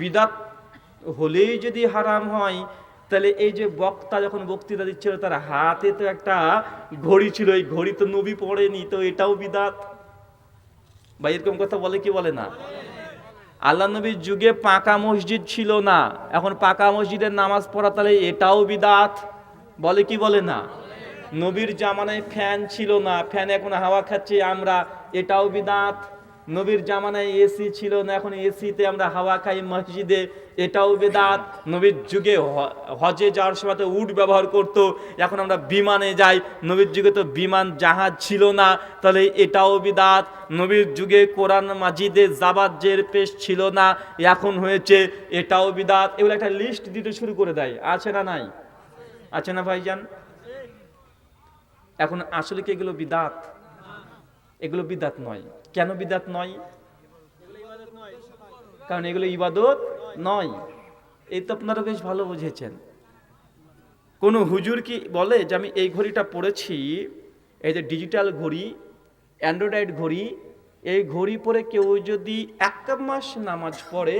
বিদাত হলেই যদি হারাম হয়, তাহলে এই যে বক্তা যখন বক্তৃতা দিচ্ছিল, তার হাতে তো একটা ঘড়ি ছিল, এই ঘড়ি তো নবী পড়েনি, তো এটাও বিদাত। বা এরকম কথা বলে কি বলে না? আল্লাহ নবীর যুগে পাকা মসজিদ ছিল না, এখন পাকা মসজিদের নামাজ পড়া, তাহলে এটাও বিদাত। বলে কি বলে না? নবীর জামানায় ফ্যান ছিল না, ফ্যান এখন হাওয়া খাচ্ছি আমরা, এটাও বিদাত। নবীর জামানায় এসি ছিল না, এখন এসিতে আমরা হাওয়া খাই মসজিদে, এটাও বেদাত। নবীর যুগে হজে যাওয়ার সময় তো উট ব্যবহার করত, এখন আমরা বিমানে যাই, নবীর যুগে তো বিমান, জাহাজ ছিল না, তাহলে এটাও বিদাত। নবীর যুগে কোরআন মাজিদে জাবাজ্জের পেশ ছিল না, এখন হয়েছে এটাও বিদাত। এগুলো একটা লিস্ট দিতে শুরু করে দেয়, আছে না নাই? আছে না ভাইজান? এখন আসলে কি এগুলো বিদাত? এগুলো বিদাত নয়। কেন বিদাত নয়? কারণ এগুলো ইবাদত নয়। এই তো আপনারা বেশ ভালো বুঝেছেন। কোনো হুজুর কি বলে যে আমি এই ঘড়িটা পড়েছি, এই যে ডিজিটাল ঘড়ি, অ্যান্ড্রয়েড ঘড়ি, এই ঘড়ি পরে কেউ যদি এক মাস নামাজ পড়ে,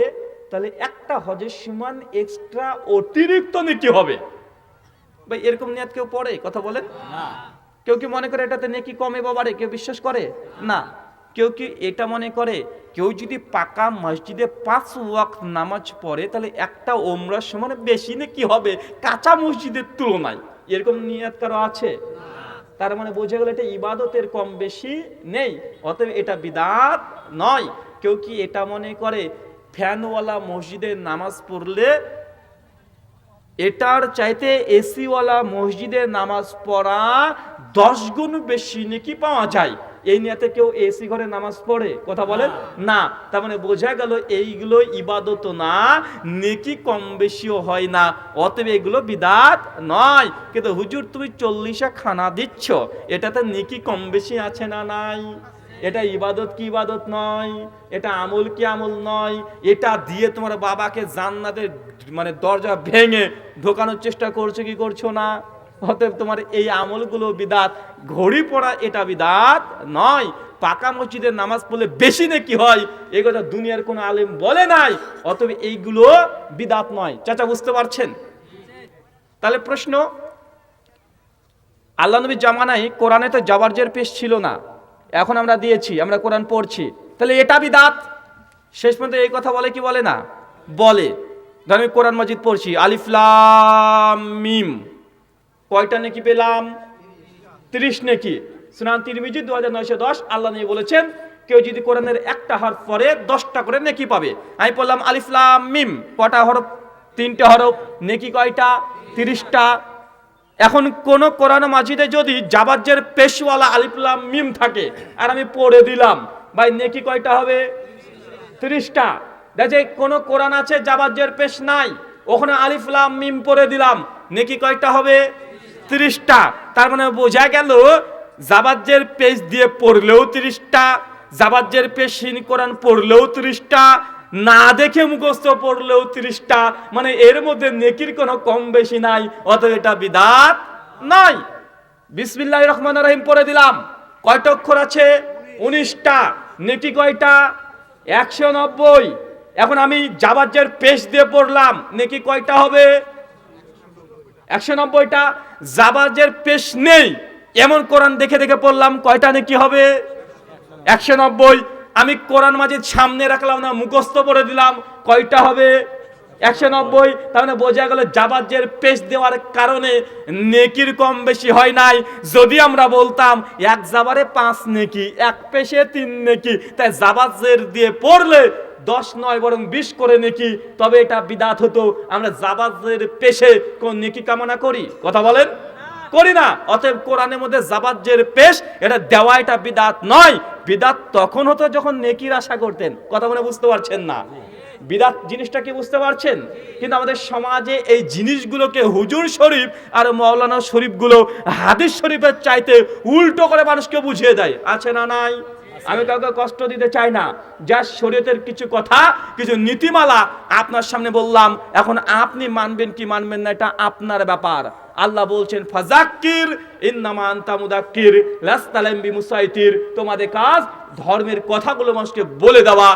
তাহলে একটা হজের সমান এক্সট্রা অতিরিক্ত নেকি হবে? ভাই, এরকম নিয়াত কেউ পড়ে? কথা বলেন? কেউ কি মনে করে এটাতে নেকি কমে বা বাড়ে? কেউ বিশ্বাস করে? না। কেউ কি এটা মনে করে? কেউ যদি পাকা মসজিদে পাঁচ ওয়াক্ত নামাজ পড়ে, তাহলে একটা ওমরার সমান বেশি নাকি হবে কাঁচা মসজিদের তুলনায়। এরকম নিয়াত কারও আছে? তার মানে বোঝা গেল এটা ইবাদতের কম বেশি নেই, অতএব এটা বিদাত নয়। কেউ কি এটা মনে করে? ফ্যানওয়ালা মসজিদে নামাজ পড়লে এটার চাইতে এসিওয়ালা মসজিদে নামাজ পড়া দশ গুণ বেশি নাকি পাওয়া যায়। এই নিয়েতে কেউ এসি ঘরে নামাজ পড়ে? কথা বলেন? না। তার মানে বোঝা গেল এইগুলো ইবাদত না নেকি কম বেশিও হয় না। অতএব এগুলো বিদাত নয়। কিন্তু হুজুর তুমি চল্লিশা খানা দিচ্ছ এটাতে নেকি কম বেশি আছে না নাই? এটা ইবাদত কি ইবাদত নয়? এটা আমল কি আমল নয়? এটা দিয়ে তোমার বাবাকে জান্নাতের মানে দরজা ভেঙে ঢোকানোর চেষ্টা করছ কি করছ না? অতএব তোমার এই আমলগুলো বিদাত। ঘড়ি পড়া এটা বিদাত নয়। পাকা মসজিদের নামাজ পড়লে বেশি নাকি হয়? এই কথা দুনিয়ার কোনো আলেম বলে নাই। অতএব এইগুলো বিদাত নয়। চাচা, বুঝতে পারছেন? তাহলে প্রশ্ন, আল্লাহ নবীর জামানায় কোরআনে তো জাবারজের পেশ ছিল না। এখন আমরা দিয়েছি, আমরা কোরআন পড়ছি। তাহলে এটা বিদাত? শেষ পর্যন্ত এই কথা বলে কি বলে না? বলে। ধর আমি কোরআন মাজিদ পড়ছি আলিফলাম মিম। কয়টা নাকি পেলাম? তিরিশ নাকি। সুনান তিরমিজি দু হাজার নয়শো দশ, আল্লাহ নিয়ে বলেছেন, কেউ যদি কোরআনের একটা হরফ পরে দশটা করে নেকি পাবে। আমি বললাম আলিফলাম মিম। কটা হরফ? তিনটে হরফ। নেকি কয়টা? তিরিশটা। এখন কোন কোরআন মাজিদে যদি জাবাজ্যের পেশওয়ালা আলিফলাম মিম থাকে, আর আমি পড়ে দিলাম, ভাই নেকি কয়টা হবে? তিরিশটা। দেখে কোন কোরআন আছে জাবাজ্যের পেশ নাই, ওখানে আলিফলাম মিম পড়ে দিলাম, নেকি কয়টা হবে? তিরিশটা। তার মানে বোঝা গেল জাবাজ্যের পেজ দিয়ে পড়লেও তিরিশটা জাবাজ্যের পেশহীন কোরআন পড়লেও তিরিশটা না দেখে মুখস্থ পড়লেও তিরিশটা। মানে এর মধ্যে নেকির কোনো কম বেশি নাই অত এটা বিদাত নাই। বিসমিল্লাহ রহমান রহিম পড়ে দিলাম। কয়টা অক্ষর আছে? উনিশটা। নেকি কয়টা? একশো নব্বই। এখন আমি জাবাজ্যের পেশ দিয়ে পড়লাম। নেকি কয়টা হবে? একশো নব্বইটা। জাবাজের পেশ নেই। এমন কোরআন দেখে দেখে পড়লাম। কয়টা নাকি হবে? একশো নব্বই। আমি কোরআন মাজিদ সামনে রাখলাম না, মুখস্থ করে দিলাম। কয়টা হবে? একশো নব্বই। তার মানে বোঝা গেল জাবাজের পেশ দেওয়ার কারণে নেকির কম বেশি হয় নাই। যদি আমরা বলতাম, এক জাবারে পাঁচ নেকি, এক পেশে তিন নেকি, তাই জাবাজের দিয়ে পড়লে দশ নয় বরং বিশ করে নেকি, তবে এটা বিদাত হতো। আমরা জাবাজের পেশে কোন নেকি কামনা করি? কথা বলেন। করি না। অতএব কোরআনের মধ্যে জাবাজ্যের পেশ, এটা দেওয়া এটা বিদাত নয়। বিদাত তখন হতো যখন নেকির আশা করতেন। কথা মনে বুঝতে পারছেন না? বিদাত জিনিসটা কি বুঝতে পারছেন? কিন্তু আমাদের সমাজে এই জিনিসগুলোকে হুজুর শরীফ আর মৌলানা শরীফগুলো হাদিস শরীফের চাইতে উল্টো করে মানুষকে বুঝিয়ে দেয়। আছে না নাই? আমি কাউকে কষ্ট দিতে চাই না। যা শরীয়তের কিছু কথা, কিছু নীতিমালা আপনার সামনে বললাম, এখন আপনি মানবেন কি মানবেন না, এটা আপনার ব্যাপার। আল্লাহ বলছেন ফাজাক্কির ইন্নামা আনতা মুদাক্কির লাস্তালাম বিমুসাইতির। তোমাদের কাজ, ধর্মের কথাগুলো মানুষকে বলে দেওয়া।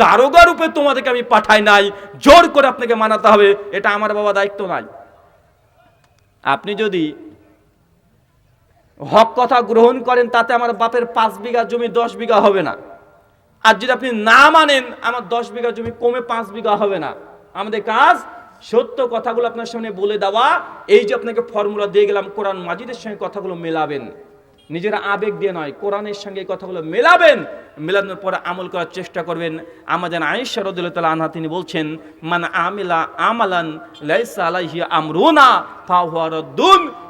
দারোগা রূপে তোমাদেরকে আমি পাঠাই নাই। জোর করে আপনাকে মানাতে হবে, এটা আমার বাবা দায়িত্ব নাই। আপনি যদি হক কথা গ্রহণ করেন, তাতে আমার বাপের পাঁচ বিঘা জমি, দশ বিঘা হবে না। আর যদি আপনি না মানেন, আমার দশ বিঘা জমি কমে পাঁচ বিঘা হবে না। আমাদের কাজ সত্য কথাগুলো আপনার সামনে বলে দেওয়া। এই যে আপনাকে ফর্মুলা দিয়ে গেলাম, কোরআন মাজিদের সঙ্গে কথাগুলো মেলাবেন। নিজের আবেগ দিয়ে নয়, কোরআনের সঙ্গে এই কথাগুলো মেলাবেন। মেলানোর পরে আমল করার চেষ্টা করবেন। আমাদের আয়েশা রদুল্লাহ আনহা, তিনি বলছেন, মান আমিলা আমালান লাইসা আলাইহি আমরুনা, ফাহুয়া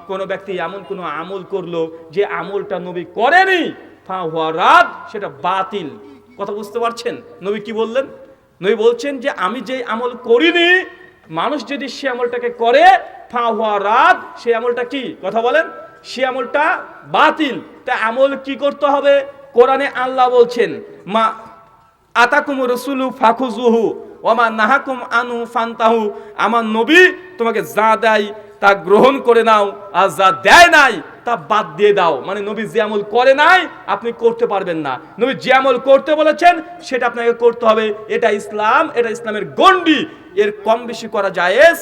কোন ব্যক্তি এমন কোনো আমল করল যে আমলটা নবী করেনি ফাহুয়া রাদ সেটা বাতিল। কথা বুঝতে পারছেন? নবী কি বললেন? নবী বলছেন যে আমি যে আমল করিনি, মানুষ যদি সে আমলটাকে করে, ফা হওয়া রাদ সে আমলটা কি? কথা বলেন। সে আমলটা বাতিল। তা আমল কি করতে হবে? কোরআনে আল্লাহ বলছেন, মা আতাকুম রসুলু ফাখুজুহু ওমা নাহাকুম আনু ফান্তাহু। আমার নবী তোমাকে যা দেয় তা গ্রহণ করে নাও, আর যা দেয় নাই, তা বাদ দিয়ে দাও। মানে নবী জিয়ামল করে নাই, আপনি করতে পারবেন না। নবী জিয়ামল করতে বলেছেন, সেটা আপনাকে করতে হবে। এটা ইসলাম, এটা ইসলামের গণ্ডি। এর কম বেশি করা জায়েজ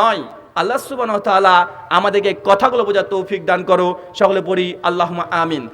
নয়। আল্লাহ সুবান তালা আমাদেরকে কথাগুলো বোঝার তৌফিক দান করো। সকলে পড়ি আল্লাহ আমিন।